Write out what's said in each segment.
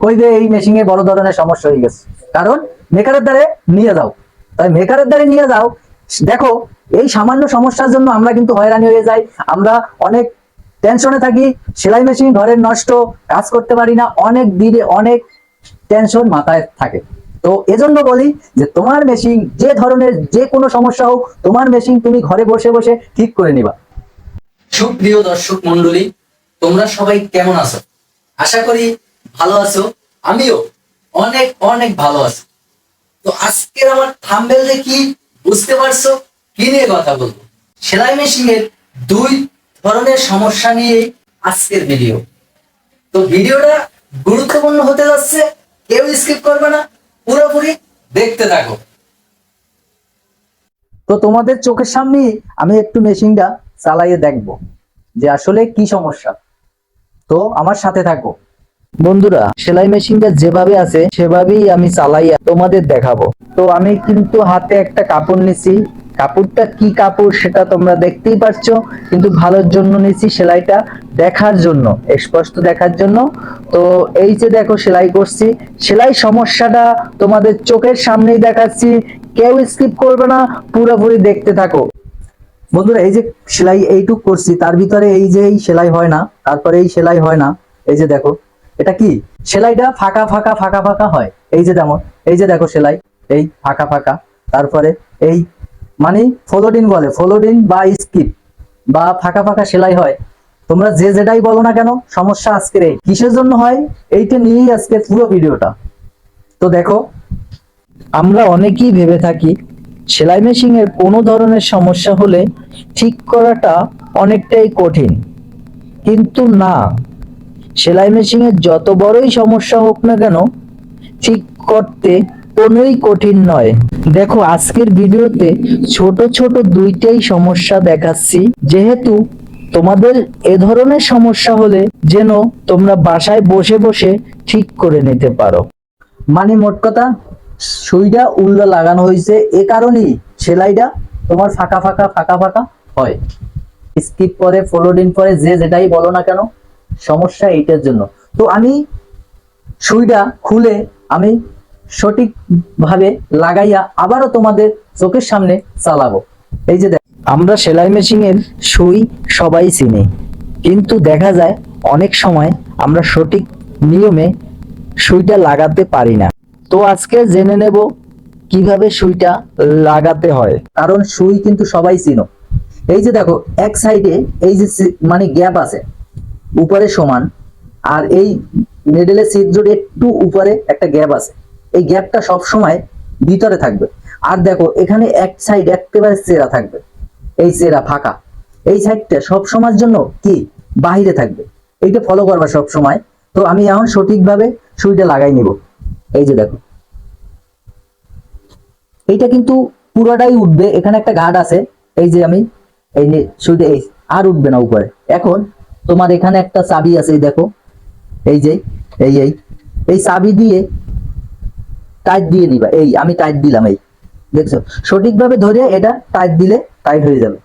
কইবে এই মেশিনে বড় ধরনের সমস্যা হয়ে গেছে। কারণ মেকারের দ্বারে নিয়ে যাও। তাই মেকারের দ্বারে নিয়ে যাও। দেখো, এই সামান্য সমস্যার জন্য আমরা কিন্তু হয়রানি হয়ে যাই। আমরা অনেক টেনশনে থাকি। সেলাই মেশিন ঘরের নষ্ট, কাজ করতে পারি না। অনেক দিনে অনেক টেনশন মাথায় থাকে। তো এজন্য বলি যে, তোমার মেশিন যে ধরনের যে কোনো সমস্যা হোক, তোমার মেশিন তুমি ঘরে বসে বসে ঠিক করে নিবা। সুপ্রিয় দর্শক মন্ডলী তোমরা সবাই কেমন আছো? আশা করি ভালো আছো? আমিও অনেক অনেক ভালো আছি। তো আজকের আমার থাম্বেল দেখি বুঝতে পারছ? কি নিয়ে কথা বলব? সেলাই মেশিনের দুই ধরনের সমস্যা নিয়ে আজকের ভিডিও তো ভিডিওটা গুরুত্বপূর্ণ হতে যাচ্ছে, কেউ স্কিপ করবে না, পুরোপুরি দেখতে থাকো। তো তোমাদের চোখের সামনে আমি একটু মেশিনটা চালাইয়ে দেখব যে আসলে কি সমস্যা। তো আমার সাথে থাকো। বন্ধুরা, সেলাই মেশিনটা যেভাবে আছে, সেভাবেই আমি চালাইয়া তোমাদের দেখাবো। তো আমি কিন্তু হাতে একটা কাপড় নিছি। কাপড়টা কি কাপড় সেটা তোমরা দেখতেই পারছ, কিন্তু ভালোর জন্য নিছি সেলাইটা দেখার জন্য, স্পষ্ট দেখার জন্য। তো এই যে দেখো সেলাই করছি, সেলাই সমস্যাটা তোমাদের চোখের সামনেই দেখাচ্ছি, কেউ স্কিপ করবে না, পুরোপুরি দেখতে থাকো। বন্ধুরা, এই যে সেলাই এইটুক করছি, তার ভিতরে এই যে এই সেলাই হয় না, তারপরে এই সেলাই হয় না, এই যে দেখো। এটা কি? সেলাইটা ফাঁকা ফাঁকা ফাঁকা ফাঁকা হয়। এই যে যেমন, এই যে দেখো সেলাই, এই ফাঁকা ফাঁকা। তারপরে এই মানে ফলোডিন বলে, ফলোডিন বা স্কিপ বা ফাঁকা ফাঁকা সেলাই হয়। তোমরা যে যেটাই বলো না কেন, সমস্যা আজকের এই। কিসের জন্য হয়? এইটা নিয়েই আজকে পুরো ভিডিওটা। তো দেখো, আমরা অনেকেই ভেবে থাকি, সেলাই মেশিনের কোনো ধরনের সমস্যা হলে ঠিক করাটা অনেকটাই কঠিন। কিন্তু না। সেলাই মেশিনের যত বড়ই সমস্যা হোক না কেন, ঠিক করতে কোনোই কঠিন নয়। দেখো, আজকের ভিডিওতে ছোট ছোট দুইটাই সমস্যা দেখাচ্ছি। যেহেতু তোমাদের এ ধরনের সমস্যা হলে যেন তোমরা বাসায় বসে বসে ঠিক করে নিতে পারো। মানে মোট কথা, সুইটা উল্টো লাগানো হয়েছে, এ কারণেই সেলাইটা তোমার ফাঁকা ফাঁকা ফাঁকা ফাঁকা হয়। স্কিপ করে ফলোডিন পরে যে যেটাই বলো না কেন সমস্যা এইটার জন্য। তো আমি সুইটা খুলে আমি সঠিক ভাবে লাগাইয়া আবারও তোমাদের চোখের সামনে চালাবো। এই যে আমরা সেলাই মেশিনের সুই সবাই চিনি, কিন্তু দেখা যায় অনেক সময় আমরা সঠিক নিয়মে সুইটা লাগাতে পারি না। তো আজকে জেনে নেব কীভাবে সুইটা লাগাতে হয়। কারণ সুই কিন্তু সবাই চিনো। এই যে দেখো, এক সাইডে এই যে মানে গ্যাপ আছে উপরে সমান, আর এই মিডলের ছিদ্রর একটু উপরে একটা গ্যাপ আছে। এই গ্যাপটা সব সময় ভিতরে থাকবে। আর দেখো, এখানে এক সাইড একেবারে চেরা থাকবে। এই চেরা ফাঁকা। এই সাইডটা সব সময়ের জন্য কি? বাহিরে থাকবে। এইটা ফলো করবা সব সময় তো আমি এখন সঠিকভাবে সুইটা লাগাই নিব। এই যে দেখো। এইটা কিন্তু পুরোটাই উঠবে। এখানে একটা ঘাট আছে। এই যে আমি, এই যে সুইটা, এই, আর উঠবে না উপরে। এখন তোমার এখানে একটা চাবি আছে, এই দেখো। এই যে, এই এই। এই চাবি দিয়ে টাইট দিয়ে দিবা এই, আমি টাইট দিলাম, এই। দেখছ? সঠিকভাবে ধরে এটা টাইট দিলে টাইট হয়ে যাবে।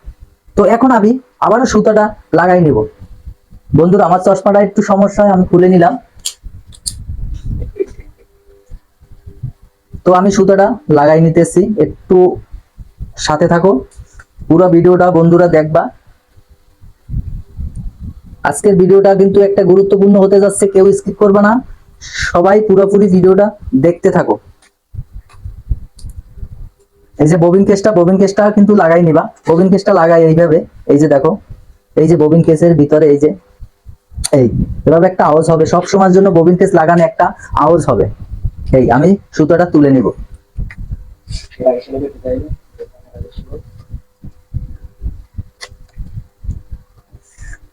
তো এখন আমি আবারও সুতাটা লাগাই নেব। বন্ধুরা, আমার চশমাটা একটু সমস্যা আমি খুলে নিলাম। তো আমি সুতাটা লাগাই নিতেছি। একটু সাথে থাকো। পুরো ভিডিওটা বন্ধুরা দেখবা। আজকের ভিডিওটা কিন্তু একটা গুরুত্বপূর্ণ হতে যাচ্ছে, কেউ স্কিপ করবে না। সবাই পুরোপুরি ভিডিওটা দেখতে থাকো। এই যে ববিন কেসটা ববিন কেসটা কিন্তু লাগাই নিবা। ববিন কেসটা লাগাই এইভাবে। এই যে দেখো, এই যে ববিন কেসের ভিতরে এই যে, এই, এভাবে একটা আওয়াজ হবে। সব সময়ের জন্য ববিন কেস লাগানো একটা আওয়াজ হবে। এই, আমি সুতোটা তুলে নিব।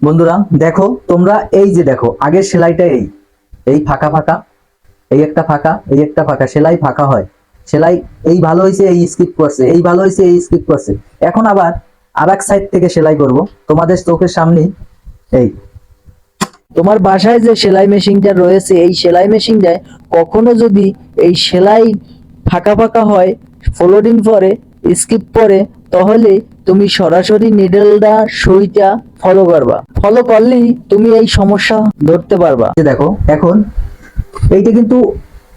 বন্ধুরা, দেখো, তোমরা এই যে দেখো, আগের সেলাইটা এই। এই ফাঁকা ফাঁকা, এই একটা ফাঁকা, এই একটা ফাঁকা, সেলাই ফাঁকা হয়। সেলাই এই ভালো হয়েছে, এই স্কিপ করছে, এই ভালো হয়েছে, এই স্কিপ করছে। এখন আবার আর এক সাইড থেকে সেলাই করব। তোমাদের চোখের সামনে, এই। তোমার বাসায় যে সেলাই মেশিনটা রয়েছে, এই সেলাই মেশিনটায় কখনো যদি এই সেলাই ফাঁকা ফাঁকা হয় ফলোডিং পরে স্কিপ পরে, তাহলে তুমি সরাসরি নিডলটা সুইটা ফলো করবা। ফলো করলেই তুমি এই সমস্যা ধরতে পারবা। দেখো, এখন এইটা কিন্তু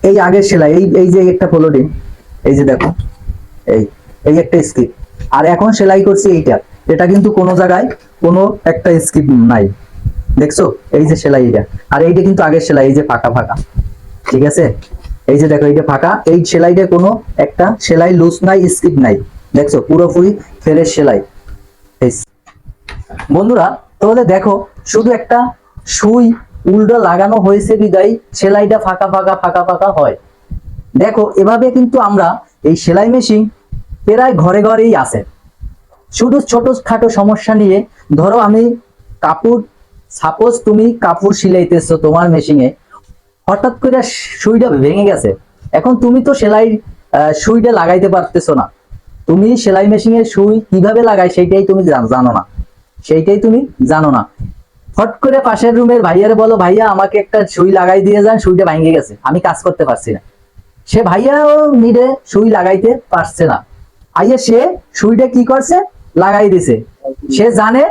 এই আগের সেলাই, এই এই যে একটা ফলোডিং এই যে দেখো, এই এই একটা স্কিপ আর এখন সেলাই করছি এইটা, এটা কিন্তু কোনো জায়গায় কোনো একটা স্কিপ নাই। দেখছ? এই যে সেলাই এটা আর এইটা কিন্তু আগের সেলাই, এই যে ফাঁকা ফাঁকা। ঠিক আছে? এই যে দেখো, এইটা ফাঁকা। এই সেলাইটা কোনো একটা সেলাই লুজ নাই স্কিপ নাই। দেখছ? পুরোপুরি ফেরের সেলাই। বন্ধুরা তাহলে দেখো, শুধু একটা সুই উল্টো লাগানো হয়েছে বিদায়, সেলাইটা ফাঁকা ফাঁকা ফাঁকা ফাঁকা হয়। দেখো, এভাবে কিন্তু আমরা এই সেলাই মেশিন প্রায় ঘরে ঘরেই আছে। শুধু ছোট খাটো সমস্যা নিয়ে, ধরো আমি কাপড় সাপোজ তুমি কাপড় সিলাইতেছো তোমার মেশিনে হঠাৎ করে সুইটা ভেঙে গেছে। এখন তুমি তো সেলাই সুইটা লাগাইতে পারতেছো না। তুমি সেলাই মেশিনের সুই কীভাবে লাগাই সেটাই তুমি জানো না। সেইটাই তুমি জানো না। হট করে পাশের রুমের ভাইয়ারে বলো, ভাইয়া, আমাকে একটা সুই লাগাই দিয়ে যান, সুইটা ভেঙে গেছে। আমি কাজ করতে পারছি না। সে ভাইয়াও নিডে সুই লাগাইতে পারছে না। আইয়ে সে সুইটা কি করছে? লাগাই দিছে। সে জানে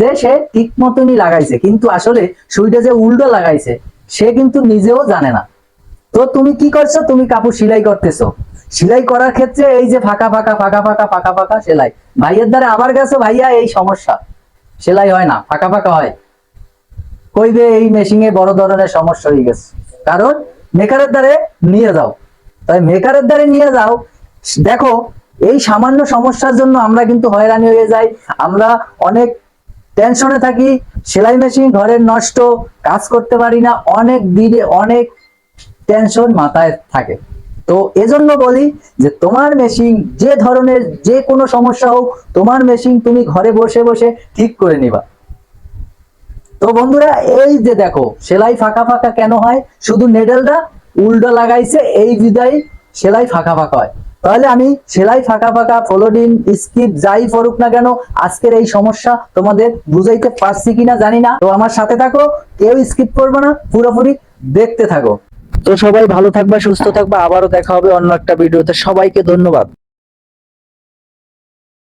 যে সে ঠিক মতনই লাগাইছে, কিন্তু আসলে সুইটা যে উল্টো লাগাইছে, সে কিন্তু নিজেও জানে না। তো তুমি কি করছ? তুমি কাপড় সেলাই করতেছো। সেলাই করার ক্ষেত্রে এই যে ফাঁকা ফাঁকা ফাঁকা ফাঁকা ফাঁকা ফাঁকা সেলাই। ভাইয়ের দ্বারা আমার কাছে ভাইয়া, এই সমস্যা। সেলাই হয় না, ফাঁকা ফাঁকা হয়। কইবে এই মেশিনে বড় ধরনের সমস্যা হয়ে গেছে। কারণ মেকারের দ্বারে নিয়ে যাও। তাই মেকারের দ্বারে নিয়ে যাও। দেখো, এই সামান্য সমস্যার জন্য আমরা কিন্তু হয়রানি হয়ে যাই। আমরা অনেক টেনশনে থাকি। সেলাই মেশিন ঘরের নষ্ট, কাজ করতে পারি না। অনেক দিনে অনেক টেনশন মাথায় থাকে। তো এজন্য বলি যে তোমার মেশিন যে ধরনের যে কোনো সমস্যা হোক, তোমার মেশিন তুমি ঘরে বসে বসে ঠিক করে নিবা। তো বন্ধুরা, এই যে দেখো, সেলাই ফাঁকা ফাঁকা কেন হয়? শুধু নেডেলটা উল্টো লাগাইছে, এই বিদায় সেলাই ফাঁকা ফাঁকা হয়। তাহলে আমি সেলাই ফাঁকা ফাঁকা ফলোডিন স্কিপ যাই করুক না কেন, আজকের এই সমস্যা তোমাদের বুঝাইতে পারছি কিনা জানি না। তো আমার সাথে থাকো, কেউ স্কিপ করবে না, পুরোপুরি দেখতে থাকো। তো সবাই ভালো থাকবা সুস্থ থাকবা। আবারও দেখা হবে অন্য একটা ভিডিওতে। সবাইকে ধন্যবাদ।